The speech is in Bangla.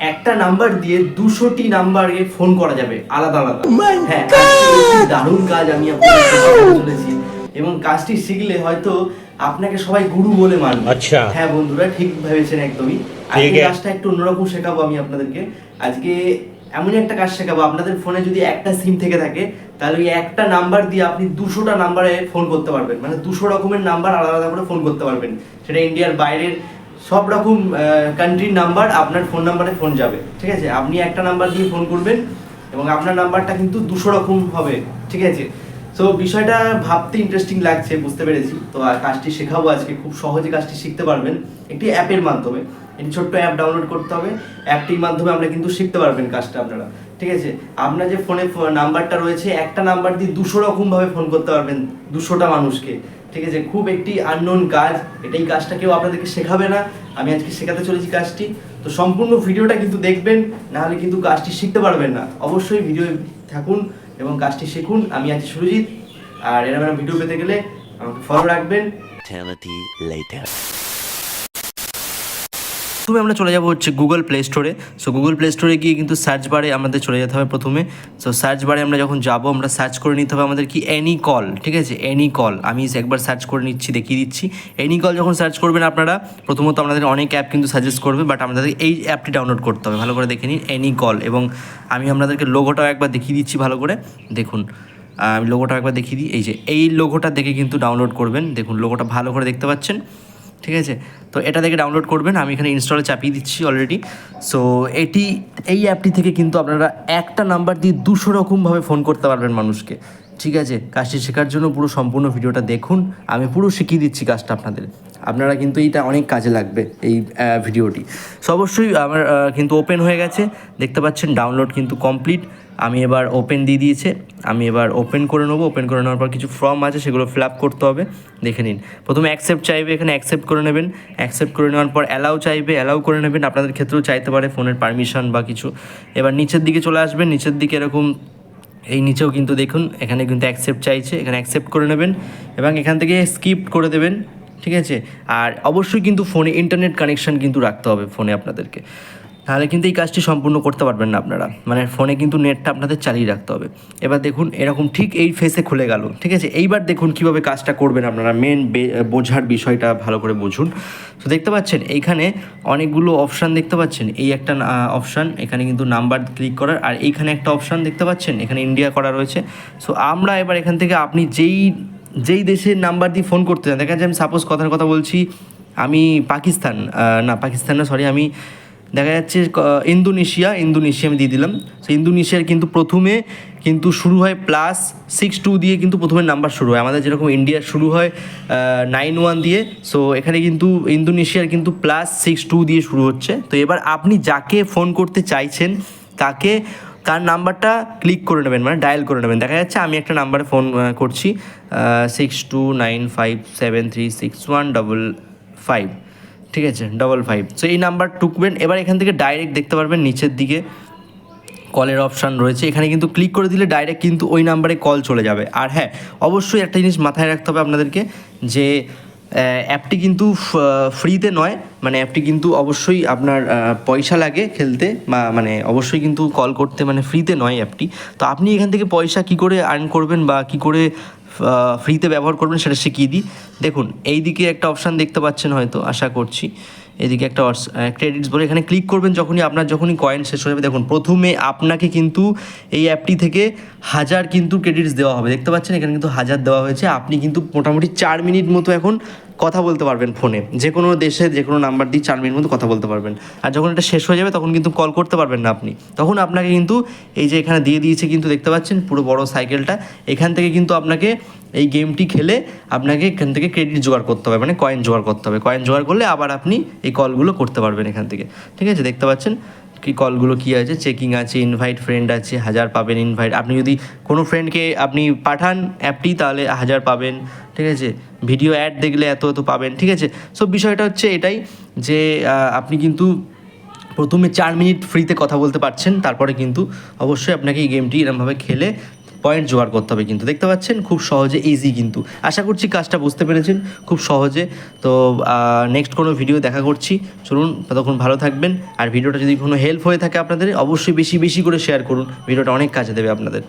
একটা নাম্বার দিয়ে দুশোটি নাম্বারে ফোন করা যাবে আলাদা আলাদা। হ্যাঁ দারুণ কাজ আমি আপনাদের চলেছি। এবং কাজটি শিখলে হয়তো আপনাকে সবাই গুরু বলে মানবে। আচ্ছা। হ্যাঁ বন্ধুরা ঠিক ভেবেছেন একদমই। আজকে কাজটা একটু অন্যরকম শেখাবো আমি আপনাদেরকে। আজকে এমনই একটা কাজ শেখাবো আপনাদের ফোনে যদি একটা সিম থেকে থাকে তাহলে ওই একটা নাম্বার দিয়ে আপনি দুশোটা নাম্বারে ফোন করতে পারবেন। মানে দুশো রকমের নাম্বার আলাদা আলাদা করে ফোন করতে পারবেন। সেটা ইন্ডিয়ার বাইরের সব রকম কান্ট্রির নাম্বার আপনার ফোন নাম্বারে ফোন যাবে, ঠিক আছে? আপনি একটা নাম্বার দিয়ে ফোন করবেন এবং আপনার নাম্বারটা কিন্তু দুশো রকম হবে, ঠিক আছে? তো বিষয়টা ভাবতে ইন্টারেস্টিং লাগছে, বুঝতে পেরেছি। তো কাজটি শেখাবো আজকে, খুব সহজে কাজটি শিখতে পারবেন। একটি অ্যাপের মাধ্যমে, একটি ছোট্ট অ্যাপ ডাউনলোড করতে হবে। অ্যাপটির মাধ্যমে আমরা কিন্তু শিখতে পারবেন কাজটা আপনারা, ঠিক আছে? আপনার যে ফোনে নাম্বারটা রয়েছে, একটা নাম্বার দিয়ে দুশো রকমভাবে ফোন করতে পারবেন, দুশোটা মানুষকে। ঠিক আছে, খুব একটি আননোন কাজ। এটাই কাজটা কেউ আপনাদেরকে শেখাবে না। আমি আজকে শেখাতে চলেছি কাজটি। তো সম্পূর্ণ ভিডিওটা কিন্তু দেখবেন, নাহলে কিন্তু কাজটি শিখতে পারবেন না। অবশ্যই ভিডিও থাকুন এবং কাজটি শিখুন। আমি আছি সুরজিৎ। আর এরকম ভিডিও পেতে গেলে আমাকে ফলো রাখবেন. প্রথমে আমরা চলে যাব হচ্ছে গুগল প্লে স্টোরে সো গুগল প্লে স্টোরে গিয়ে কিন্তু সার্চ বারে আমাদের চলে যেতে হবে প্রথমে। সো সার্চ বারে আমরা যখন যাব, আমরা সার্চ করে নিতে হবে আমাদের কি? এনি কল ঠিক আছে? এনি কল আমি একবার সার্চ করে নিচ্ছি, দেখিয়ে দিচ্ছি। এনি কল যখন সার্চ করবেন আপনারা, প্রথমত আপনাদের অনেক অ্যাপ কিন্তু সাজেস্ট করবে বাট আমাদের এই অ্যাপটি ডাউনলোড করতে হবে। ভালো করে দেখে নিন এনি কল এবং আমি আপনাদেরকে লোগোটাও একবার দেখিয়ে দিচ্ছি ভালো করে। দেখুন, আমি লোগোটা একবার দেখিয়ে দিই। এই যে, এই লোগোটা দেখে কিন্তু ডাউনলোড করবেন। দেখুন লোগোটা ভালো করে দেখতে পাচ্ছেন। ঠিক আছে? তো এটা থেকে ডাউনলোড করবেন, আমি এখানে ইনস্টলে চাপিয়ে দিচ্ছি অলরেডি সো এটি, এই অ্যাপটি থেকে কিন্তু আপনারা একটা নাম্বার দিয়ে দুশো রকমভাবে ফোন করতে পারবেন মানুষকে। ঠিক আছে? কাজটি শেখার জন্য পুরো সম্পূর্ণ ভিডিওটা দেখুন। আমি পুরো শিখিয়ে দিচ্ছি কাজটা আপনাদের। আপনারা কিন্তু এইটা অনেক কাজে লাগবে এই ভিডিওটি। সো অবশ্যই আমার কিন্তু ওপেন হয়ে গেছে। দেখতে পাচ্ছেন ডাউনলোড কিন্তু কমপ্লিট আমি এবার ওপেন দিয়ে দিয়েছে। আমি এবার ওপেন করে নেব। ওপেন করে নেওয়ার পর কিছু ফর্ম আছে, সেগুলো ফিল আপ করতে হবে। দেখে নিন। প্রথমে অ্যাকসেপ্ট চাইবে, এখানে অ্যাকসেপ্ট করে নেবেন। অ্যাকসেপ্ট করে নেওয়ার পর অ্যালাউ চাইবে অ্যালাউ করে নেবেন। আপনাদের ক্ষেত্রেও চাইতে পারে ফোনের পারমিশন বা কিছু। এবার নিচের দিকে চলে আসবেন। নিচের দিকে এরকম, এই নিচেও কিন্তু দেখুন, এখানে কিন্তু অ্যাকসেপ্ট চাইছে। এখানে অ্যাকসেপ্ট করে নেবেন এবং এখান থেকে স্কিপ করে দেবেন। ঠিক আছে? আর অবশ্যই কিন্তু ফোনে ইন্টারনেট কানেকশন কিন্তু রাখতে হবে ফোনে আপনাদেরকে। তাহলে কিন্তু এই কাজটি সম্পূর্ণ করতে পারবেন না আপনারা। মানে ফোনে কিন্তু নেটটা আপনাদের চালিয়ে রাখতে হবে। এবার দেখুন, এরকম ঠিক এই ফেসে খুলে গেল। ঠিক আছে? এইবার দেখুন কীভাবে কাজটা করবেন আপনারা। মেন বোঝার বিষয়টা ভালো করে বুঝুন। তো দেখতে পাচ্ছেন, এইখানে অনেকগুলো অপশান দেখতে পাচ্ছেন। এই একটা অপশান এখানে কিন্তু নাম্বার ক্লিক করার। আর এইখানে একটা অপশান দেখতে পাচ্ছেন, এখানে ইন্ডিয়া করা রয়েছে। সো আমরা এবার এখান থেকে আপনি যেই যেই দেশের নাম্বার দিয়ে ফোন করতে চান, দেখা যাচ্ছে আমি সাপোজ কথার কথা বলছি, আমি পাকিস্তান না পাকিস্তান না সরি আমি দেখা যাচ্ছে ইন্দোনেশিয়া ইন্দোনেশিয়া আমি দিয়ে দিলাম। সো ইন্দোনেশিয়ার কিন্তু প্রথমে কিন্তু শুরু হয় প্লাস সিক্স টু দিয়ে কিন্তু প্রথমে নাম্বার শুরু হয়। আমাদের যেরকম ইন্ডিয়ার শুরু হয় নাইন ওয়ান দিয়ে। সো এখানে কিন্তু ইন্দোনেশিয়ার কিন্তু প্লাস সিক্স টু দিয়ে শুরু হচ্ছে। তো এবার আপনি যাকে ফোন করতে চাইছেন, তাকে তার নাম্বারটা ক্লিক করে নেবেন মানে ডায়াল করে নেবেন। দেখা যাচ্ছে আমি একটা নাম্বারে ফোন করছি six two nine five seven three six one double five ঠিক আছে? ডবল ফাইভ সো এই নাম্বার টুকবেন, এবার এখান থেকে ডাইরেক্ট দেখতে পারবেন নিচের দিকে কলের অপশান রয়েছে। এখানে কিন্তু ক্লিক করে দিলে ডাইরেক্ট কিন্তু ওই নাম্বারে কল চলে যাবে। আর হ্যাঁ অবশ্যই একটা জিনিস মাথায় রাখতে হবে আপনাদেরকে যে অ্যাপটি কিন্তু ফ্রিতে নয় মানে অ্যাপটি কিন্তু অবশ্যই আপনার পয়সা লাগে খেলতে বা মানে অবশ্যই কিন্তু কল করতে মানে ফ্রিতে নয় অ্যাপটি। তো আপনি এখান থেকে পয়সা কি করে আর্ন করবেন বা কি করে ফ্রিতে ব্যবহার করবেন সেটা শিখিয়ে দিই। দেখুন এই দিকে একটা অপশান দেখতে পাচ্ছেন হয়তো, আশা করছি। এদিকে একটা ক্রেডিটস বলে এখানে ক্লিক করবেন যখনই আপনার, যখনই কয়েন শেষ হয়ে যাবে। দেখুন, প্রথমে আপনাকে কিন্তু এই অ্যাপটি থেকে হাজার কিন্তু ক্রেডিটস দেওয়া হবে। দেখতে পাচ্ছেন, এখানে কিন্তু হাজার দেওয়া হয়েছে। আপনি কিন্তু মোটামুটি চার মিনিট মতো এখন কথা বলতে পারবেন ফোনে। যে কোনো দেশে যে কোনো নাম্বার দিয়ে চার মিনিট মতো কথা বলতে পারবেন। আর যখন এটা শেষ হয়ে যাবে, তখন কিন্তু কল করতে পারবেন না আপনি। তখন আপনাকে কিন্তু এই যে এখানে দিয়ে দিয়েছে কিন্তু দেখতে পাচ্ছেন পুরো বড় সাইকেলটা এখান থেকে কিন্তু আপনাকে এই গেমটি খেলে আপনাকে এখান থেকে ক্রেডিট জোগাড় করতে হবে মানে কয়েন জোগাড় করতে হবে। কয়েন জোগাড় করলে আবার আপনি এই কলগুলো করতে পারবেন এখান থেকে। ঠিক আছে? দেখতে পাচ্ছেন? কি কলগুলো কী আছে? চেকিং আছে ইনভাইট ফ্রেন্ড আছে, হাজার পাবেন ইনভাইট আপনি যদি কোনো ফ্রেন্ডকে আপনি পাঠান অ্যাপটি তাহলে হাজার পাবেন, ঠিক আছে? ভিডিও অ্যাড দেখলে এত এত পাবেন, ঠিক আছে? সো বিষয়টা হচ্ছে এটাই যে আপনি কিন্তু প্রথমে চার মিনিট ফ্রিতে কথা বলতে পারছেন, তারপরে কিন্তু অবশ্যই আপনাকে এই গেমটি এরমভাবে খেলে পয়েন্ট জোগাড় করতে হবে কিন্তু। দেখতে পাচ্ছেন, খুব সহজে ইজি কিন্তু। আশা করছি কাজটা বুঝতে পেরেছেন, খুব সহজে। তো নেক্সট কোনো ভিডিও দেখা করছি। চলুন, ততক্ষণ ভালো থাকবেন। আর ভিডিওটা যদি কোনো হেল্প হয়ে থাকে আপনাদের, অবশ্যই বেশি বেশি করে শেয়ার করুন। ভিডিওটা অনেক কাজে দেবে আপনাদের।